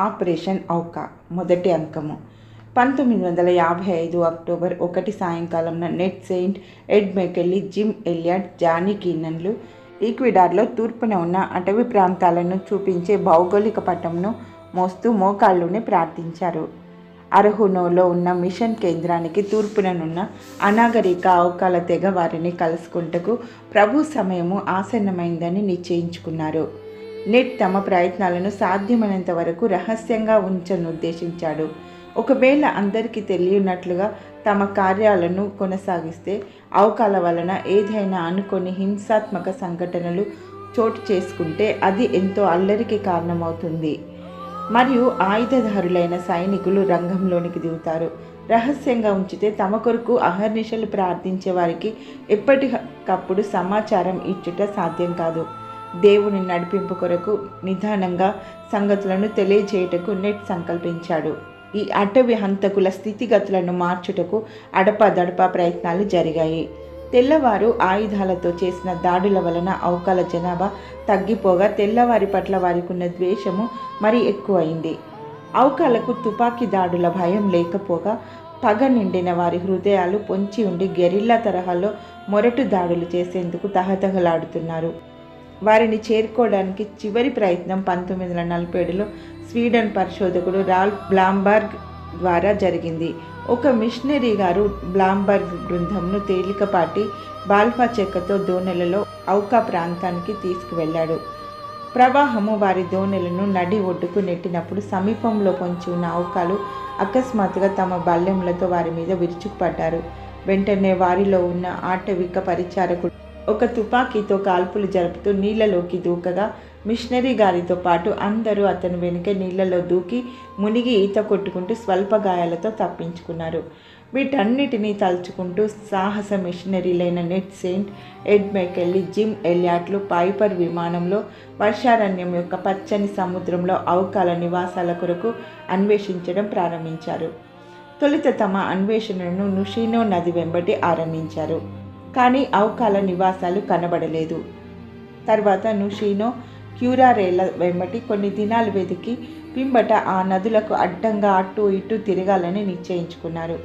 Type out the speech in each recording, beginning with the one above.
Operation ఔకా మొదటి అంకము. పంతొమ్మిది వందల యాభై ఐదు అక్టోబర్ ఒకటి సాయంకాలంన Nate Saint Ed McCully Jim Elliot Johnny కీనన్లు ఈక్విడార్లో తూర్పున ఉన్న అటవీ ప్రాంతాలను చూపించే భౌగోళిక పటంను మోస్తూ మోకాళ్ళునే ప్రార్థించారు. అర్హునోలో ఉన్న మిషన్ కేంద్రానికి తూర్పుననున్న అనాగరిక అవకాల తెగ వారిని కలుసుకుంటకు ప్రభు సమయము ఆసన్నమైందని నిశ్చయించుకున్నారు. నెట్ తమ ప్రయత్నాలను సాధ్యమైనంత వరకు రహస్యంగా ఉంచనుద్దేశించాడు. ఒకవేళ అందరికీ తెలియనట్లుగా తమ కార్యాలను కొనసాగిస్తే అవకాల వలన ఏదైనా అనుకొని హింసాత్మక సంఘటనలు చోటు చేసుకుంటే అది ఎంతో అల్లరికి కారణమవుతుంది. మరియు ఆయుధదారులైన సైనికులు రంగంలోనికి దిగుతారు. రహస్యంగా ఉంచితే తమ కొరకు అహర్నిశలు ప్రార్థించే వారికి ఎప్పటికప్పుడు సమాచారం ఇచ్చుట సాధ్యం కాదు. దేవుని నడిపింపు కొరకు నిదానంగా సంగతులను తెలియజేయుటకు నెట్ సంకల్పించాడు. ఈ అటవీ హంతకుల స్థితిగతులను మార్చుటకు అడపాదడపా ప్రయత్నాలు జరిగాయి. తెల్లవారు ఆయుధాలతో చేసిన దాడుల వలన అవకాల జనాభా తగ్గిపోగా తెల్లవారి పట్ల వారికి ఉన్న ద్వేషము మరి ఎక్కువైంది. అవకాలకు తుపాకీ దాడుల భయం లేకపోగా పగ నిండిన వారి హృదయాలు పొంచి ఉండి గెరిల్లా తరహాలో మొరటు దాడులు చేసేందుకు తహతహలాడుతున్నారు. వారిని చేరుకోవడానికి చివరి ప్రయత్నం పంతొమ్మిది వందల నలభై ఏడులో స్వీడన్ పరిశోధకుడు రాల్ బ్లాంబర్గ్ ద్వారా జరిగింది. ఒక మిషనరీ గారు బ్లాంబర్గ్ బృందంను తేలికపాటి బాల్ఫా చెక్కతో దోణెలలో ఔకా ప్రాంతానికి తీసుకువెళ్ళాడు. ప్రవాహము వారి దోణెలను నడి ఒడ్డుకు నెట్టినప్పుడు సమీపంలో పొంచి ఉన్న ఔకాలు అకస్మాత్తుగా తమ బల్యములతో వారి మీద విరుచుకుపడ్డారు. వెంటనే వారిలో ఉన్న ఆటవిక పరిచారకుడు ఒక తుపాకీతో కాల్పులు జరుపుతూ నీళ్ళలోకి దూకగా మిషనరీ గారితో పాటు అందరూ అతను వెనుక నీళ్ళలో దూకి మునిగి ఈత కొట్టుకుంటూ స్వల్ప గాయాలతో తప్పించుకున్నారు. వీటన్నిటినీ తలుచుకుంటూ సాహస మిషనరీలైన నెట్ సెయింట్ ఎడ్ జిమ్ ఎలియాట్లు పైపర్ విమానంలో వర్షారణ్యం యొక్క పచ్చని సముద్రంలో అవకాల నివాసాల కొరకు అన్వేషించడం ప్రారంభించారు. తొలుత తమ అన్వేషణను నుషీనో నది వెంబడి ఆరంభించారు. కానీ అవకాల నివాసాలు కనబడలేదు. తర్వాత నుషీనో క్యూరారేల వెంబటి కొన్ని దినాలు వెతికి పింబట ఆ నదులకు అడ్డంగా అటు ఇటు తిరగాలని నిశ్చయించుకున్నారు.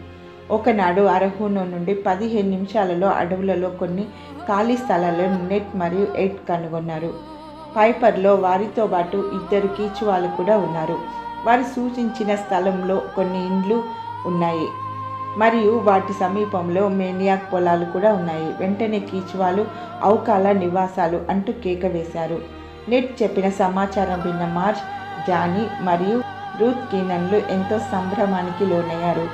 ఒకనాడు అరహూనో నుండి పదిహేను నిమిషాలలో అడవులలో కొన్ని ఖాళీ స్థలాలను నెట్ మరియు ఎడ్ కనుగొన్నారు. పైపర్లో వారితో పాటు ఇద్దరు కీచువాలు కూడా ఉన్నారు. వారు సూచించిన స్థలంలో కొన్ని ఇండ్లు ఉన్నాయి. మరియు వాటి సమీపంలో మేనియాక్ పొలాలు కూడా ఉన్నాయి. వెంటనే కీచువాలు ఔకాల నివాసాలు అంటూ కేక వేశారు. నెట్ చెప్పిన సమాచారం విన్న మార్చ్ జానీ మరియు రూత్ కీనన్లు ఎంతో సంభ్రమానికి లోనయ్యారు.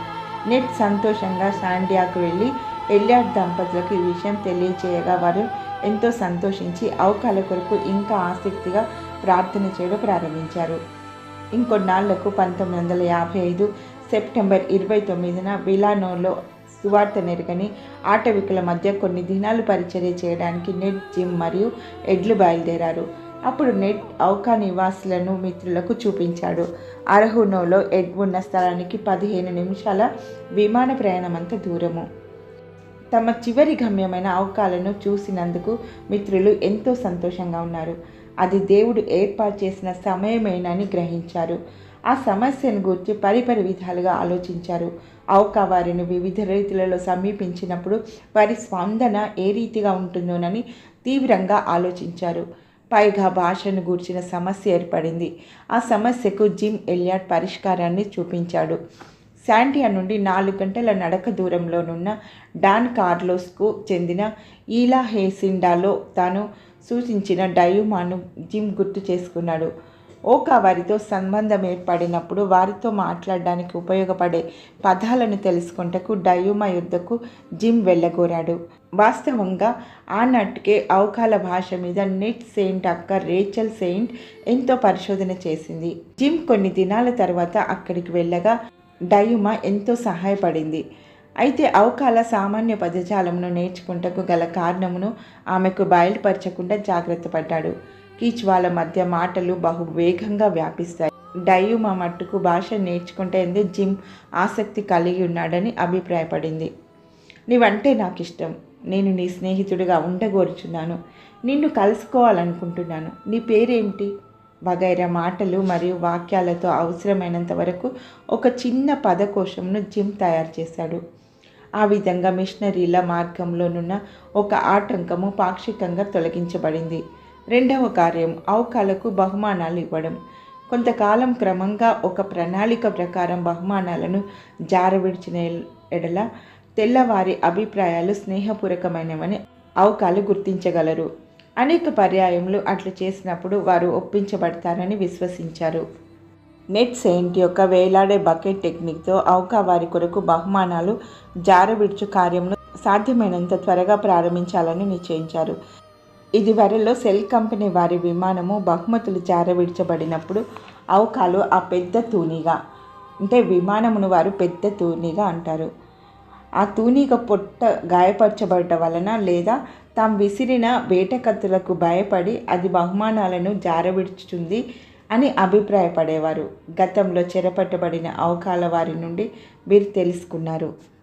నెట్ సంతోషంగా శాండియాకు వెళ్ళి ఎల్లాడ్ దంపతులకు ఈ విషయం తెలియచేయగా వారు ఎంతో సంతోషించి అవకాల కొరకు ఇంకా ఆసక్తిగా ప్రార్థన చేయడం ప్రారంభించారు. ఇంకొన్నాళ్ళకు పంతొమ్మిది వందల యాభై ఐదు సెప్టెంబర్ ఇరవై తొమ్మిదిన విలానోలో సువార్త నెరగని ఆటవికుల మధ్య కొన్ని దినాలు పరిచర్య చేయడానికి నెట్ జిమ్ మరియు ఎడ్లు బయలుదేరారు. అప్పుడు నెట్ ఔకా నివాసులను మిత్రులకు చూపించాడు. అరహునోలో ఎడ్ ఉన్న స్థలానికి పదిహేను నిమిషాల విమాన ప్రయాణం అంత దూరము. తమ చివరి గమ్యమైన అవకాలను చూసినందుకు మిత్రులు ఎంతో సంతోషంగా ఉన్నారు. అది దేవుడు ఏర్పాటు చేసిన సమయమేనని గ్రహించారు. ఆ సమస్యను గురించి పరిపరి విధాలుగా ఆలోచించారు. అవకా వారిని వివిధ రీతులలో సమీపించినప్పుడు వారి స్పందన ఏ రీతిగా ఉంటుందోనని తీవ్రంగా ఆలోచించారు. పైగా భాషను గూర్చిన సమస్య ఏర్పడింది. ఆ సమస్యకు జిమ్ ఎలియాట్ పరిష్కారాన్ని చూపించాడు. శాంటియా నుండి నాలుగు గంటల నడక దూరంలోనున్న డాన్ కార్లోస్కు చెందిన ఈలా హేసిండాలో తాను సూచించిన డయుమాను జిమ్ గుర్తు చేసుకున్నాడు. ఓకా వారితో సంబంధం ఏర్పడినప్పుడు వారితో మాట్లాడడానికి ఉపయోగపడే పదాలను తెలుసుకుంటకు డయూమ యుద్ధకు జిమ్ వెళ్ళగోరాడు. వాస్తవంగా ఆనాటికే అవకాల భాష మీద నెట్ సెయింట్ అక్క రేచల్ సెయింట్ ఎంతో పరిశోధన చేసింది. జిమ్ కొన్ని దినాల తర్వాత అక్కడికి వెళ్ళగా డయుమా ఎంతో సహాయపడింది. అయితే అవకాల సామాన్య పదజాలమును నేర్చుకుంటకు గల కారణమును ఆమెకు బయలుపరచకుండా జాగ్రత్త పడ్డాడు. కీచ్వాల మధ్య మాటలు బహు వేగంగా వ్యాపిస్తాయి డయుమా మట్టుకు భాష నేర్చుకుంటేందుకు జిమ్ ఆసక్తి కలిగి ఉన్నాడని అభిప్రాయపడింది. నీవంటే నాకు ఇష్టం నేను నీ స్నేహితుడిగా ఉండగోరుచున్నాను. నిన్ను కలుసుకోవాలనుకుంటున్నాను. నీ పేరేంటి వగైరా మాటలు మరియు వాక్యాలతో అవసరమైనంత వరకు ఒక చిన్న పదకోశంను జిమ్ తయారు చేశాడు. ఆ విధంగా మిషనరీల మార్గంలోనున్న ఒక ఆటంకము పాక్షికంగా తొలగించబడింది. రెండవ కార్యం అవకాలకు బహుమానాలు ఇవ్వడం. కొంతకాలం క్రమంగా ఒక ప్రణాళిక ప్రకారం బహుమానాలను జారవిడిచిన ఎడల తెల్లవారి అభిప్రాయాలు స్నేహపూర్వకమైనవని అవకాలు గుర్తించగలరు. అనేక పర్యాయములు అట్లు చేసినప్పుడు వారు ఒప్పించబడతారని విశ్వసించారు. నెట్ సెయింట్ యొక్క వేలాడే బకెట్ టెక్నిక్తో అవకా వారి కొరకు బహుమానాలు జారవిడుచు కార్యమును సాధ్యమైనంత త్వరగా ప్రారంభించాలని నిశ్చయించారు. ఇదివరలో సెల్ కంపెనీ వారి విమానము బహుమతులు చేరవిడ్చబడినప్పుడు అవకాలు ఆ పెద్ద తూనిగా అంటే విమానమును వారు పెద్ద తూనిగా అంటారు. ఆ తూనిక పొట్ట గాయపరచబడటం వలన లేదా తాము విసిరిన వేటకత్తులకు భయపడి అది బహుమానాలను జారవిడుచుతుంది అని అభిప్రాయపడేవారు. గతంలో చెరపట్టబడిన అవకాల వారి నుండి వీరు తెలుసుకున్నారు.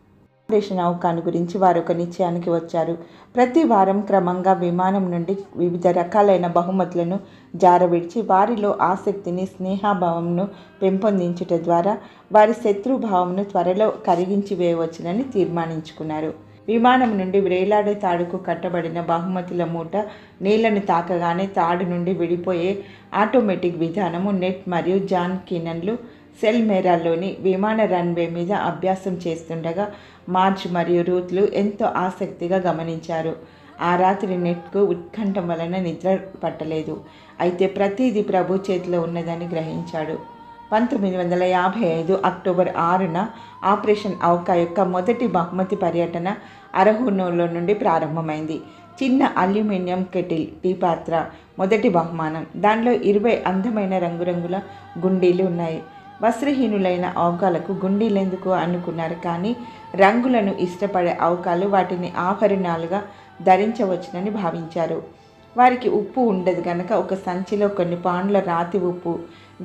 ఆపరేషన్ అవకాన్ గురించి వారు ఒక నిశ్చయానికి వచ్చారు. ప్రతి వారం క్రమంగా విమానం నుండి వివిధ రకాలైన బహుమతులను జారవిడిచి వారిలో ఆసక్తిని స్నేహాభావంను పెంపొందించుట ద్వారా వారి శత్రుభావంను త్వరలో కరిగించి వేయవచ్చునని తీర్మానించుకున్నారు. విమానం నుండి వ్రేలాడే తాడుకు కట్టబడిన బహుమతుల మూట నీళ్ళను తాకగానే తాడు నుండి విడిపోయే ఆటోమేటిక్ విధానము నెట్ మరియు జాన్ కినన్లు సెల్మేరాలోని విమాన రన్వే మీద అభ్యాసం చేస్తుండగా మార్చ్ మరియు రూత్లు ఎంతో ఆసక్తిగా గమనించారు. ఆ రాత్రి నెట్కు ఉత్కంఠం వలన నిద్ర పట్టలేదు. అయితే ప్రతిదీ ప్రభు చేతిలో ఉన్నదని గ్రహించాడు. పంతొమ్మిది వందల యాభై ఐదు అక్టోబర్ ఆరున ఆపరేషన్ అవకా యొక్క మొదటి బహుమతి పర్యటన అరహునోలో నుండి ప్రారంభమైంది. చిన్న అల్యూమినియం కెటిల్ టీ పాత్ర మొదటి బహుమానం. దానిలో ఇరవై అందమైన రంగురంగుల గుండీలు ఉన్నాయి. వస్త్రహీనులైన అవకాలకు గుండీలెందుకు అనుకున్నారు కానీ రంగులను ఇష్టపడే అవకాలు వాటిని ఆభరణాలుగా ధరించవచ్చునని భావించారు. వారికి ఉప్పు ఉండదు గనక ఒక సంచిలో కొన్ని పాండ్ల రాతి ఉప్పు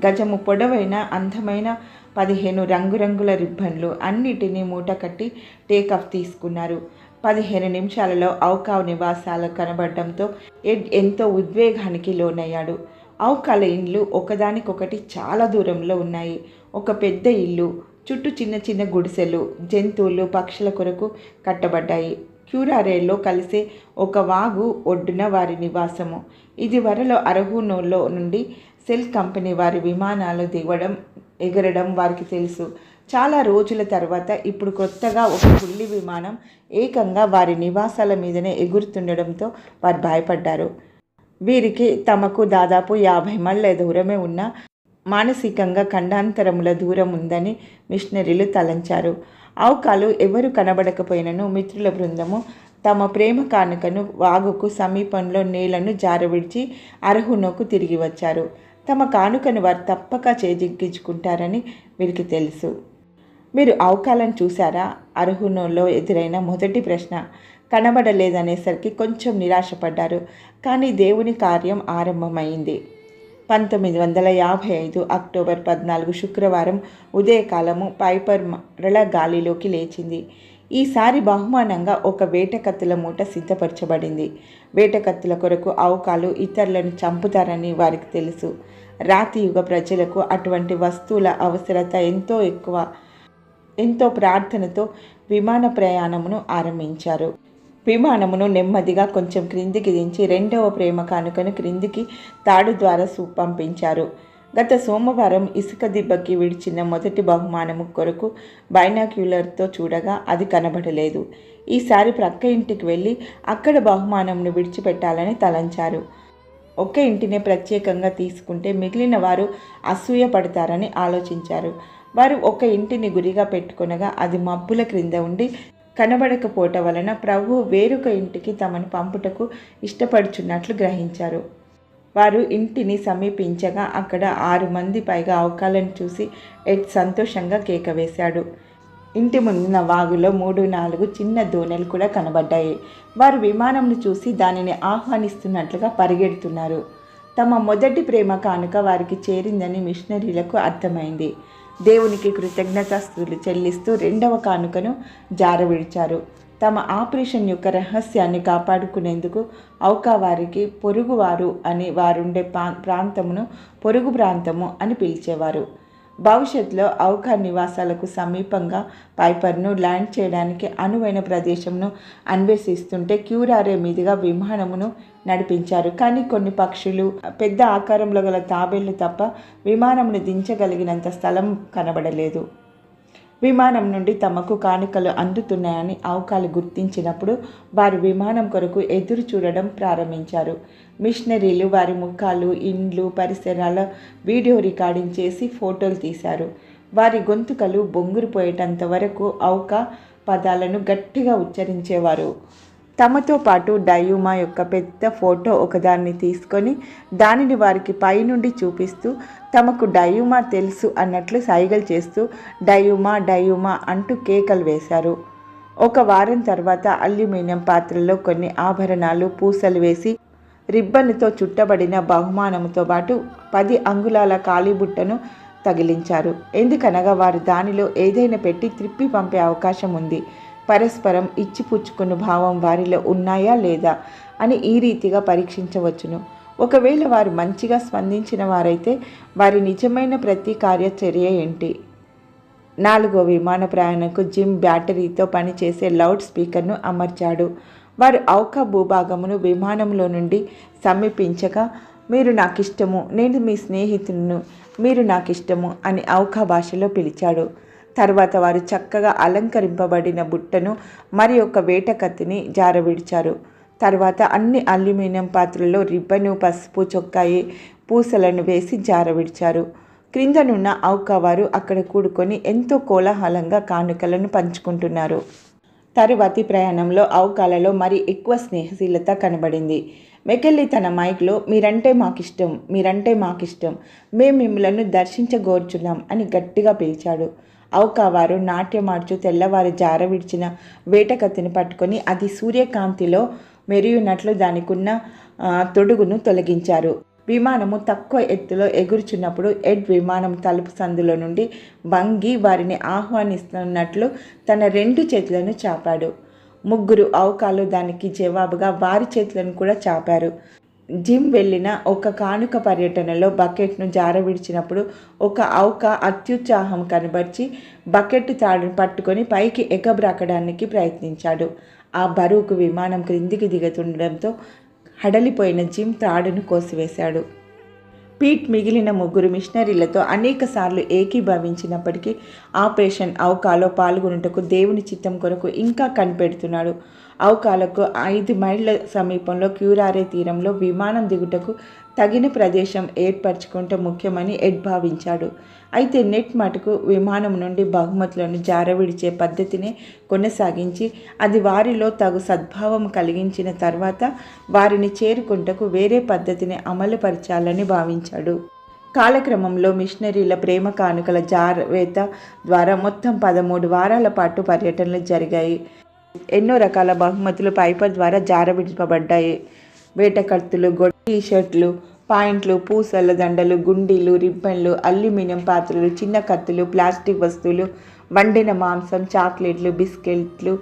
గజము పొడవైన అందమైన పదిహేను రంగురంగుల రిబ్బన్లు అన్నిటినీ మూట కట్టి టేకాఫ్ తీసుకున్నారు. పదిహేను నిమిషాలలో ఔకావ్ నివాసాలు కనబడడంతో ఎడ్ ఎంతో ఉద్వేగానికి లోనయ్యాడు. ఔకాల ఇండ్లు ఒకదానికొకటి చాలా దూరంలో ఉన్నాయి. ఒక పెద్ద ఇల్లు చుట్టూ చిన్న చిన్న గుడిసెలు జంతువులు పక్షుల కొరకు కట్టబడ్డాయి. క్యూరారేలో కలిసే ఒక వాగు ఒడ్డున వారి నివాసము. ఇది వరలో అరహునోలో నుండి సెల్ కంపెనీ వారి విమానాలు దిగడం ఎగరడం వారికి తెలుసు. చాలా రోజుల తర్వాత ఇప్పుడు కొత్తగా ఒక పుల్లి విమానం ఏకంగా వారి నివాసాల మీదనే ఎగురుతుండడంతో వారు భయపడ్డారు. వీరికి తమకు దాదాపు యాభై మైళ్ళ దూరమే ఉన్న మానసికంగా ఖండాంతరముల దూరం ఉందని మిషనరీలు తలంచారు. అవకాలు ఎవరు కనబడకపోయినను మిత్రుల బృందము తమ ప్రేమ కానుకను వాగుకు సమీపంలో నీళ్ళను జారవిడిచి అర్హునకు తిరిగి వచ్చారు. తమ కానుకను వారు తప్పక చేజిక్కించుకుంటారని వీరికి తెలుసు. మీరు అవకాలను చూసారా అర్హునోలో ఎదురైన మొదటి ప్రశ్న కనబడలేదనేసరికి కొంచెం నిరాశపడ్డారు. కానీ దేవుని కార్యం ఆరంభమైంది. పంతొమ్మిది వందల యాభై ఐదు అక్టోబర్ పద్నాలుగు శుక్రవారం ఉదయకాలము పైపర్ మరల గాలిలోకి లేచింది. ఈసారి బహుమానంగా ఒక వేటకత్తుల మూట సిద్ధపరచబడింది. వేటకత్తుల కొరకు అవకాలు ఇతరులను చంపుతారని వారికి తెలుసు. రాతి యుగ ప్రజలకు అటువంటి వస్తువుల అవసరత ఎంతో ఎక్కువ ఎంతో ప్రార్థనతో విమాన ప్రయాణమును ఆరంభించారు. విమానమును నెమ్మదిగా కొంచెం క్రిందికి దించి రెండవ ప్రేమ కానుకను క్రిందికి తాడు ద్వారా సూ పంపించారు. గత సోమవారం ఇసుక దిబ్బకి విడిచిన మొదటి బహుమానము కొరకు బైనాక్యులర్తో చూడగా అది కనబడలేదు. ఈసారి ప్రక్క ఇంటికి వెళ్ళి అక్కడ బహుమానంను విడిచిపెట్టాలని తలంచారు. ఒక్క ఇంటినే ప్రత్యేకంగా తీసుకుంటే మిగిలిన వారు అసూయ పడతారని ఆలోచించారు. వారు ఒక ఇంటిని గురిగా పెట్టుకొనగా అది మబ్బుల క్రింద ఉండి కనబడకపోవట వలన ప్రభు వేరొక ఇంటికి తమను పంపుటకు ఇష్టపడుచున్నట్లు గ్రహించారు. వారు ఇంటిని సమీపించగా అక్కడ ఆరు మంది పైగా అవకాలను చూసి ఎడ్ సంతోషంగా కేక వేశాడు. ఇంటి ముందున్న వాగులో మూడు నాలుగు చిన్న దోణెలు కూడా కనబడ్డాయి. వారు విమానంను చూసి దానిని ఆహ్వానిస్తున్నట్లుగా పరిగెడుతున్నారు. తమ మొదటి ప్రేమ కానుక వారికి చేరిందని మిషనరీలకు అర్థమైంది. దేవునికి కృతజ్ఞతాస్తులు చెల్లిస్తూ రెండవ కానుకను జారవిడిచారు తమ ఆపరేషన్ యొక్క రహస్యాన్ని కాపాడుకునేందుకు ఔకా వారికి పొరుగువారు అని వారుండే పా- ప్రాంతమును పొరుగు ప్రాంతము అని పిలిచేవారు. భవిష్యత్తులో ఔకా నివాసాలకు సమీపంగా పైపర్ను ల్యాండ్ చేయడానికి అనువైన ప్రదేశంను అన్వేషిస్తుంటే క్యూరారే మీదుగా విమానమును నడిపించారు. కానీ కొన్ని పక్షులు పెద్ద ఆకారంలో గల తాబేళ్ళు తప్ప విమానమును దించగలిగినంత స్థలం కనబడలేదు. విమానం నుండి తమకు కానుకలు అందుతున్నాయని అవకాలు గుర్తించినప్పుడు వారు విమానం కొరకు ఎదురు చూడడం ప్రారంభించారు. మిషనరీలు వారి ముఖాలు ఇండ్లు పరిసరాల వీడియో రికార్డింగ్ చేసి ఫోటోలు తీశారు. వారి గొంతుకలు బొంగురుపోయేటంత వరకు ఔక పదాలను గట్టిగా ఉచ్చరించేవారు. తమతో పాటు డయూమా యొక్క పెద్ద ఫోటో ఒకదాన్ని తీసుకొని దానిని వారికి పైనుండి చూపిస్తూ తమకు డయూమా తెలుసు అన్నట్లు సైగలు చేస్తూ డయూమా డయూమా అంటూ కేకలు వేశారు. ఒక వారం తర్వాత అల్యూమినియం పాత్రలో కొన్ని ఆభరణాలు పూసలు వేసి రిబ్బన్తో చుట్టబడిన బహుమానంతో పాటు పది అంగుళాల కాలిబుట్టను తగిలించారు. ఎందుకనగా వారు దానిలో ఏదైనా పెట్టి త్రిప్పి పంపే అవకాశం ఉంది. పరస్పరం ఇచ్చిపుచ్చుకున్న భావం వారిలో ఉన్నాయా లేదా అని ఈ రీతిగా పరీక్షించవచ్చును. ఒకవేళ వారు మంచిగా స్పందించిన వారైతే వారి నిజమైన ప్రతి కార్యచర్య ఏంటి? నాలుగో విమాన ప్రయాణకు జిమ్ బ్యాటరీతో పనిచేసే లౌడ్ స్పీకర్ను అమర్చాడు. వారు అవకా భూభాగమును విమానంలో నుండి సమీపించగా మీరు నాకిష్టము నేను మీ స్నేహితులను మీరు నాకిష్టము అని అవకా భాషలో పిలిచాడు. తర్వాత వారు చక్కగా అలంకరింపబడిన బుట్టను మరి ఒక వేట కత్తిని జారవిడిచారు. తర్వాత అన్ని అల్యూమినియం పాత్రల్లో రిబ్బను పసుపు చొక్కాయి పూసలను వేసి జారవిడిచారు. క్రిందనున్న ఔకా వారు అక్కడ కూడుకొని ఎంతో కోలాహలంగా కానుకలను పంచుకుంటున్నారు. తరువాతి ప్రయాణంలో అవకాలలో మరి ఎక్కువ స్నేహశీలత కనబడింది. మెకెల్లి తన మైక్లో మీరంటే మాకిష్టం మీరంటే మాకిష్టం మేము మిమ్మలను దర్శించగోర్చున్నాం అని గట్టిగా పిలిచాడు. అవకావారు వారు నాట్యమార్చు తెల్లవారు జార విడిచిన వేటకత్తిని పట్టుకొని అది సూర్యకాంతిలో మెరియునట్లు దానికున్న తొడుగును తొలగించారు. విమానము తక్కువ ఎత్తులో ఎగురుచున్నప్పుడు ఎడ్ విమానం తలుపు సందులో నుండి వంగి వారిని ఆహ్వానిస్తున్నట్లు తన రెండు చేతులను చాపాడు. ముగ్గురు అవకాలు దానికి జవాబుగా వారి చేతులను కూడా చాపారు. జిమ్ వెళ్ళిన ఒక కానుక పర్యటనలో బకెట్ను జారవిడిచినప్పుడు ఒక ఔక అత్యుత్సాహం కనబర్చి బకెట్ తాడును పట్టుకొని పైకి ఎగబ్రాకడానికి ప్రయత్నించాడు. ఆ బరువుకు విమానం క్రిందికి దిగుతుండడంతో హడలిపోయిన జిమ్ తాడును కోసివేశాడు. పీట్ మిగిలిన ముగ్గురు మిషనరీలతో అనేకసార్లు ఏకీభవించినప్పటికీ ఆపరేషన్ అవకాలో పాల్గొనుటకు దేవుని చిత్తం కొరకు ఇంకా కనిపెడుతున్నాడు. అవకాలకు ఐదు మైళ్ళ సమీపంలో క్యూరారే తీరంలో విమానం దిగుటకు తగిన ప్రదేశం ఏర్పరచుకుంటే ముఖ్యమని ఎడ్ భావించాడు. అయితే నెట్ మటుకు విమానం నుండి బహుమతులను జారవిడిచే పద్ధతిని కొనసాగించి అది వారిలో తగు సద్భావం కలిగించిన తర్వాత వారిని చేరుకుంటకు వేరే పద్ధతిని అమలుపరచాలని భావించాడు. కాలక్రమంలో మిషనరీల ప్రేమ కానుకల జారవేత ద్వారా మొత్తం పదమూడు వారాల పాటు పర్యటనలు జరిగాయి. ఎన్నో రకాల బహుమతులు పైపర్ ద్వారా జారవిడిపబడ్డాయి. వేటకత్తులు గొడ్డ టీషర్ట్లు పాయింట్లు పూసల దండలు గుండీలు రిబ్బన్లు అల్యూమినియం పాత్రలు చిన్న కత్తులు ప్లాస్టిక్ వస్తువులు వండిన మాంసం చాక్లెట్లు బిస్కెట్లు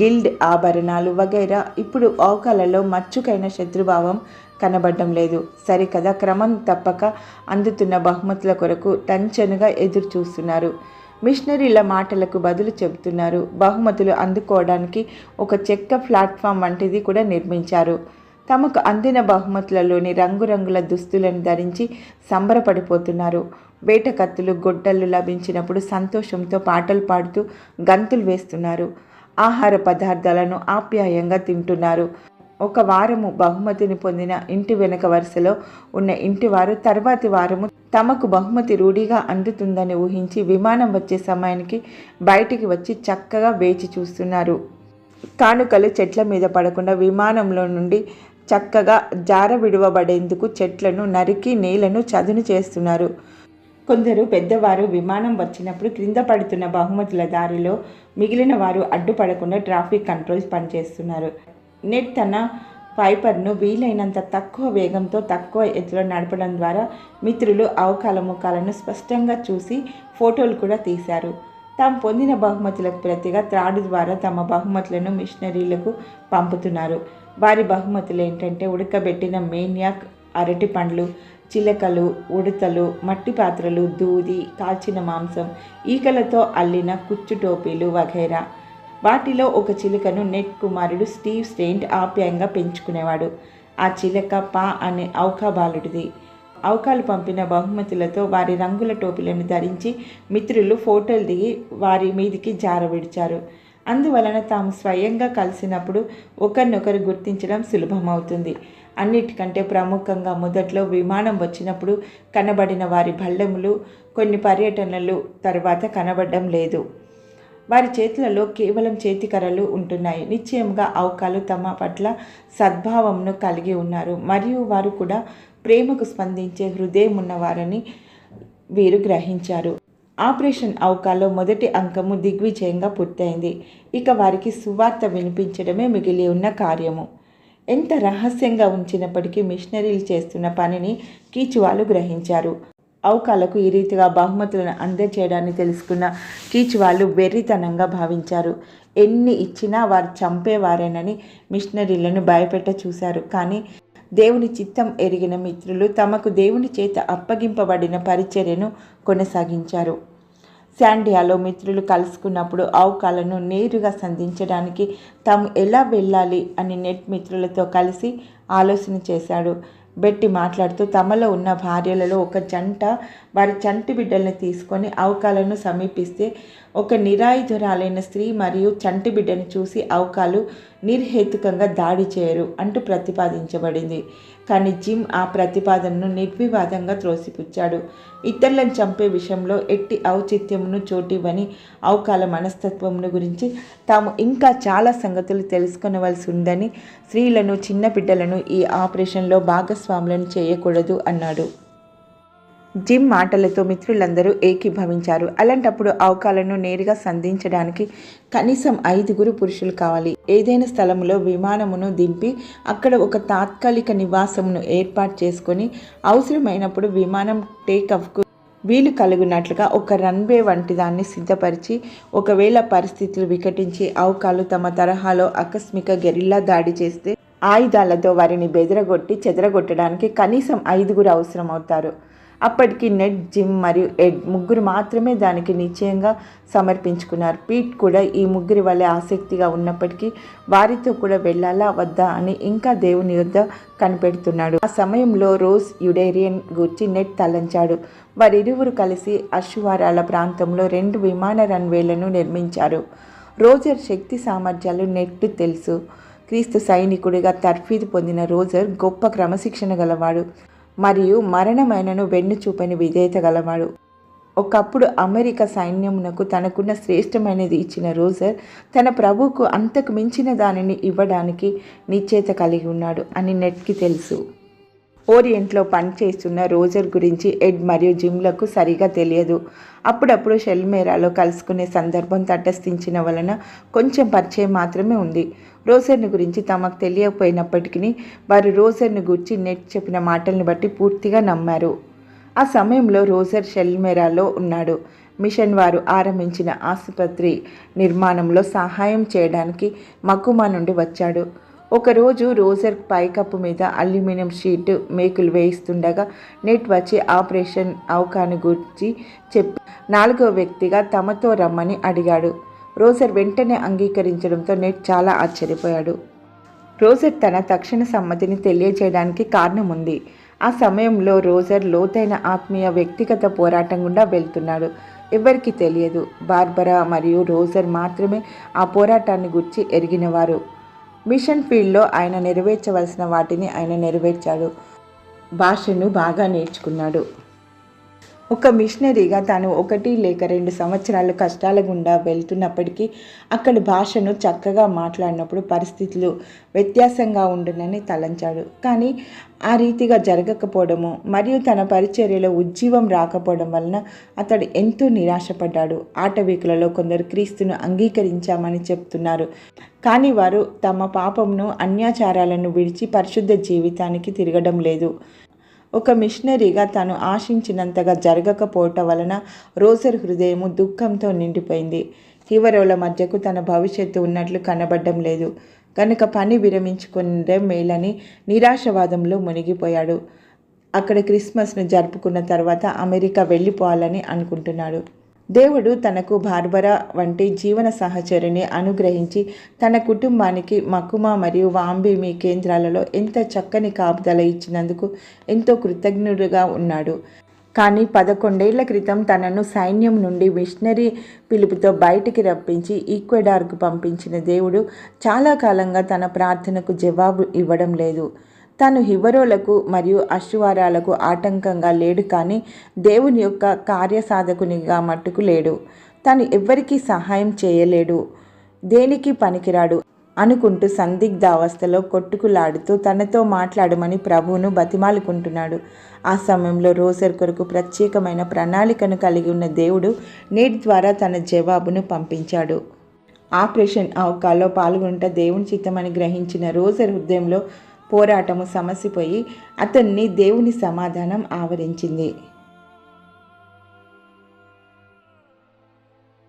గిల్డ్ ఆభరణాలు వగైరా. ఇప్పుడు అవకాలలో మచ్చుకైన శత్రుభావం కనబడడం లేదు. సరికదా క్రమం తప్పక అందుతున్న బహుమతుల కొరకు టంచనుగా ఎదురు చూస్తున్నారు మిషనరీల మాటలకు బదులు చెబుతున్నారు. బహుమతులు అందుకోవడానికి ఒక చెక్క ప్లాట్ఫామ్ వంటిది కూడా నిర్మించారు. తమకు అందిన బహుమతులలోని రంగురంగుల దుస్తులను ధరించి సంబరపడిపోతున్నారు. వేట కత్తులు గొడ్డళ్ళు లభించినప్పుడు సంతోషంతో పాటలు పాడుతూ గంతులు వేస్తున్నారు. ఆహార పదార్థాలను ఆప్యాయంగా తింటున్నారు. ఒక వారము బహుమతిని పొందిన ఇంటి వెనుక వరుసలో ఉన్న ఇంటివారు తర్వాతి వారము తమకు బహుమతి రూఢిగా అందుతుందని ఊహించి విమానం వచ్చే సమయానికి బయటికి వచ్చి చక్కగా వేచి చూస్తున్నారు. కానుకలు చెట్ల మీద పడకుండా విమానంలో నుండి చక్కగా జార విడువబడేందుకు చెట్లను నరికి నేలను చదును చేస్తున్నారు. కొందరు పెద్దవారు విమానం వచ్చినప్పుడు క్రింద పడుతున్న బహుమతుల దారిలో మిగిలిన వారు అడ్డుపడకుండా ట్రాఫిక్ కంట్రోల్స్ పనిచేస్తున్నారు. నెట్ తన పైపర్ను వీలైనంత తక్కువ వేగంతో తక్కువ ఎత్తులో నడపడం ద్వారా మిత్రులు అవకాల ముఖాలను స్పష్టంగా చూసి ఫోటోలు కూడా తీశారు. తాము పొందిన బహుమతులకు ప్రతిగా త్రాడు ద్వారా తమ బహుమతులను మిషనరీలకు పంపుతున్నారు. వారి బహుమతులు ఏంటంటే ఉడకబెట్టిన మేన్యాక్ అరటి పండ్లు చిలకలు ఉడతలు మట్టి పాత్రలు దూది కాల్చిన మాంసం ఈకలతో అల్లిన కుచ్చు టోపీలు వగైరా. వాటిలో ఒక చిలుకను నెట్ కుమారుడు స్టీవ్ స్టెయింట్ ఆప్యాయంగా పెంచుకునేవాడు. ఆ చిలక పా అనే ఔకా బాలుడిది. అవకాలు పంపిన బహుమతులతో వారి రంగుల టోపీలను ధరించి మిత్రులు ఫోటోలు దిగి వారి మీదికి జారవిడిచారు. అందువలన తాము స్వయంగా కలిసినప్పుడు ఒకరినొకరు గుర్తించడం సులభమవుతుంది. అన్నిటికంటే ప్రముఖంగా మొదట్లో విమానం వచ్చినప్పుడు కనబడిన వారి భళ్ళములు కొన్ని పర్యటనలు తర్వాత కనబడడం లేదు. వారి చేతులలో కేవలం చేతికరలు ఉంటున్నాయి. నిశ్చయంగా అవకాలు తమ పట్ల సద్భావంను కలిగి ఉన్నారు. మరియు వారు కూడా ప్రేమకు స్పందించే హృదయం ఉన్నవారని వీరు గ్రహించారు. ఆపరేషన్ అవకాలో మొదటి అంకము దిగ్విజయంగా పూర్తయింది. ఇక వారికి సువార్త వినిపించడమే మిగిలి ఉన్న కార్యము. ఎంత రహస్యంగా ఉంచినప్పటికీ మిషనరీలు చేస్తున్న పనిని కీచువాలు గ్రహించారు. అవకాలకు ఈ రీతిగా బహుమతులను అందజేయడాన్ని తెలుసుకున్న కీచువాళ్ళు వెర్రితనంగా భావించారు. ఎన్ని ఇచ్చినా వారు చంపేవారేనని మిషనరీలను భయపెట్ట చూశారు కానీ దేవుని చిత్తం ఎరిగిన మిత్రులు తమకు దేవుని చేత అప్పగింపబడిన పరిచర్యను కొనసాగించారు. శాండియాలో మిత్రులు కలుసుకున్నప్పుడు అవకాలను నేరుగా సంధించడానికి తాము ఎలా వెళ్ళాలి అని నెట్ మిత్రులతో కలిసి ఆలోచన చేశాడు. బెట్టి మాట్లాడుతూ తమలో ఉన్న భార్యలలో ఒక జంట వారి చంటి బిడ్డల్ని తీసుకొని అవకాలను సమీపిస్తే ఒక నిరాయుధురాలైన స్త్రీ మరియు చంటి బిడ్డను చూసి అవకాలు నిర్హేతుకంగా దాడి చేయరు అంటూ ప్రతిపాదించబడింది. కానీ జిమ్ ఆ ప్రతిపాదనను నిర్వివాదంగా త్రోసిపుచ్చాడు. ఇతరులను చంపే విషయంలో ఎట్టి ఔచిత్యమును చోటివ్వని అవకాల మనస్తత్వమును గురించి తాము ఇంకా చాలా సంగతులు తెలుసుకొనవలసి ఉందని స్త్రీలను చిన్న బిడ్డలను ఈ ఆపరేషన్లో భాగస్వాములను చేయకూడదు అన్నాడు. జిమ్ మాటలతో మిత్రులందరూ ఏకీభవించారు. అలాంటప్పుడు అవకాలను నేరుగా సంధించడానికి కనీసం ఐదుగురు పురుషులు కావాలి. ఏదైనా స్థలంలో విమానమును దింపి అక్కడ ఒక తాత్కాలిక నివాసమును ఏర్పాటు చేసుకొని అవసరమైనప్పుడు విమానం టేకఫ్కు వీలు కలుగునట్లుగా ఒక రన్వే వంటి దాన్ని సిద్ధపరిచి ఒకవేళ పరిస్థితులు వికటించి అవకాలు తమ తరహాలో ఆకస్మిక గెరిల్లా దాడి చేస్తే ఆయుధాలతో వారిని బెదరగొట్టి చెదరగొట్టడానికి కనీసం ఐదుగురు అవసరం అవుతారు అప్పటికి నెట్ జిమ్ మరియు ఎడ్ ముగ్గురు మాత్రమే దానికి నిశ్చయంగా సమర్పించుకున్నారు. పీట్ కూడా ఈ ముగ్గురి వల్లే ఆసక్తిగా ఉన్నప్పటికీ వారితో కూడా వెళ్ళాలా వద్దా అని ఇంకా దేవుని యొద్ద కనిపెడుతున్నాడు. ఆ సమయంలో రోజ్ యుడేరియన్ గూర్చి నెట్ తలంచాడు. వారిరువురు కలిసి అశ్వారాల ప్రాంతంలో రెండు విమాన రన్వేలను నిర్మించారు. రోజర్ శక్తి సామర్థ్యాలు నెట్ తెలుసు. క్రీస్తు సైనికుడిగా తర్ఫీదు పొందిన రోజర్ గొప్ప క్రమశిక్షణ గలవాడు. మరియు మరణమైనను వెన్ను చూపని విధేయత గలవాడు. ఒకప్పుడు అమెరికా సైన్యమునకు తనకున్న శ్రేష్టమైనది ఇచ్చిన రోజర్ తన ప్రభువుకు అంతకు మించిన దానిని ఇవ్వడానికి నిశ్చేత కలిగి ఉన్నాడు అని నెట్కి తెలుసు. ఓరియంట్లో పనిచేస్తున్న రోజర్ గురించి ఎడ్ మరియు జిమ్లకు సరిగా తెలియదు. అప్పుడప్పుడు షెల్మేరాలో కలుసుకునే సందర్భం తటస్థించిన వలన కొంచెం పరిచయం మాత్రమే ఉంది. రోజర్ని గురించి తమకు తెలియకపోయినప్పటికీ వారు రోజర్ని గురించి నెట్ చెప్పిన మాటల్ని బట్టి పూర్తిగా నమ్మారు. ఆ సమయంలో రోజర్ షెల్మెరాలో ఉన్నాడు. మిషన్ వారు ఆరంభించిన ఆసుపత్రి నిర్మాణంలో సహాయం చేయడానికి మక్కుమా నుండి వచ్చాడు. ఒకరోజు రోజర్ పైకప్పు మీద అల్యూమినియం షీట్ మేకులు వేయిస్తుండగా నెట్ వచ్చి ఆపరేషన్ అవకాని గురించి చెప్పి నాలుగో వ్యక్తిగా తమతో రమ్మని అడిగాడు. రోజర్ వెంటనే అంగీకరించడంతో నెట్ చాలా ఆశ్చర్యపోయాడు. రోజర్ తన తక్షణ సమ్మతిని తెలియజేయడానికి కారణం ఉంది ఆ సమయంలో రోజర్ లోతైన ఆత్మీయ వ్యక్తిగత పోరాటం గుండా వెళ్తున్నాడు. ఎవరికి తెలియదు. బార్బరా మరియు రోజర్ మాత్రమే ఆ పోరాటాన్ని గురించి ఎరిగినవారు. మిషన్ ఫీల్డ్లో ఆయన నెరవేర్చవలసిన వాటిని ఆయన నెరవేర్చాడు. భాషను బాగా నేర్చుకున్నాడు. ఒక మిషనరీగా తాను ఒకటి లేక రెండు సంవత్సరాలు కష్టాల గుండా వెళ్తున్నప్పటికీ అక్కడి భాషను చక్కగా మాట్లాడినప్పుడు పరిస్థితులు వ్యత్యాసంగా ఉండునని తలంచాడు. కానీ ఆ రీతిగా జరగకపోవడము మరియు తన పరిచర్యలో ఉజ్జీవం రాకపోవడం వలన అతడు ఎంతో నిరాశపడ్డాడు. ఆటవీకులలో కొందరు క్రీస్తును అంగీకరించామని చెప్తున్నారు. కానీ వారు తమ పాపమును అన్యాచారాలను విడిచి పరిశుద్ధ జీవితానికి తిరగడం లేదు. ఒక మిషనరీగా తాను ఆశించినంతగా జరగకపోవటం వలన రోజర్ హృదయము దుఃఖంతో నిండిపోయింది. హివరోల మధ్యకు తన భవిష్యత్తు ఉన్నట్లు కనబడడం లేదు. కనుక పని విరమించుకునే మేలని నిరాశవాదంలో మునిగిపోయాడు. అక్కడ క్రిస్మస్ను జరుపుకున్న తర్వాత అమెరికా వెళ్ళిపోవాలని అనుకుంటున్నాడు. దేవుడు తనకు బార్బరా వంటి జీవన సహచరిని అనుగ్రహించి తన కుటుంబానికి మకుమా మరియు వాంబిమి కేంద్రాలలో ఎంత చక్కని కాపుదల ఇచ్చినందుకు ఎంతో కృతజ్ఞుడుగా ఉన్నాడు. కానీ పదకొండేళ్ళ క్రితం తనను సైన్యం నుండి మిషనరీ పిలుపుతో బయటికి రప్పించి ఈక్వెడార్కు పంపించిన దేవుడు చాలా కాలంగా తన ప్రార్థనకు జవాబు ఇవ్వడం లేదు. తాను హివరోలకు మరియు అశ్వారాలకు ఆటంకంగా లేడు కానీ దేవుని యొక్క కార్యసాధకునిగా మట్టుకు లేడు. తాను ఎవ్వరికీ సహాయం చేయలేడు. దేనికి పనికిరాడు అనుకుంటూ సందిగ్ధావస్థలో కొట్టుకులాడుతూ తనతో మాట్లాడమని ప్రభువును బతిమాలుకుంటున్నాడు. ఆ సమయంలో రోజర్ కొరకు ప్రత్యేకమైన ప్రణాళికను కలిగి ఉన్న దేవుడు నేటి ద్వారా తన జవాబును పంపించాడు. ఆపరేషన్ అవకాలో పాల్గొంట దేవుని చిత్తమని గ్రహించిన రోజర్ హృదయంలో పోరాటము సమసిపోయి అతన్ని దేవుని సమాధానం ఆవరించింది.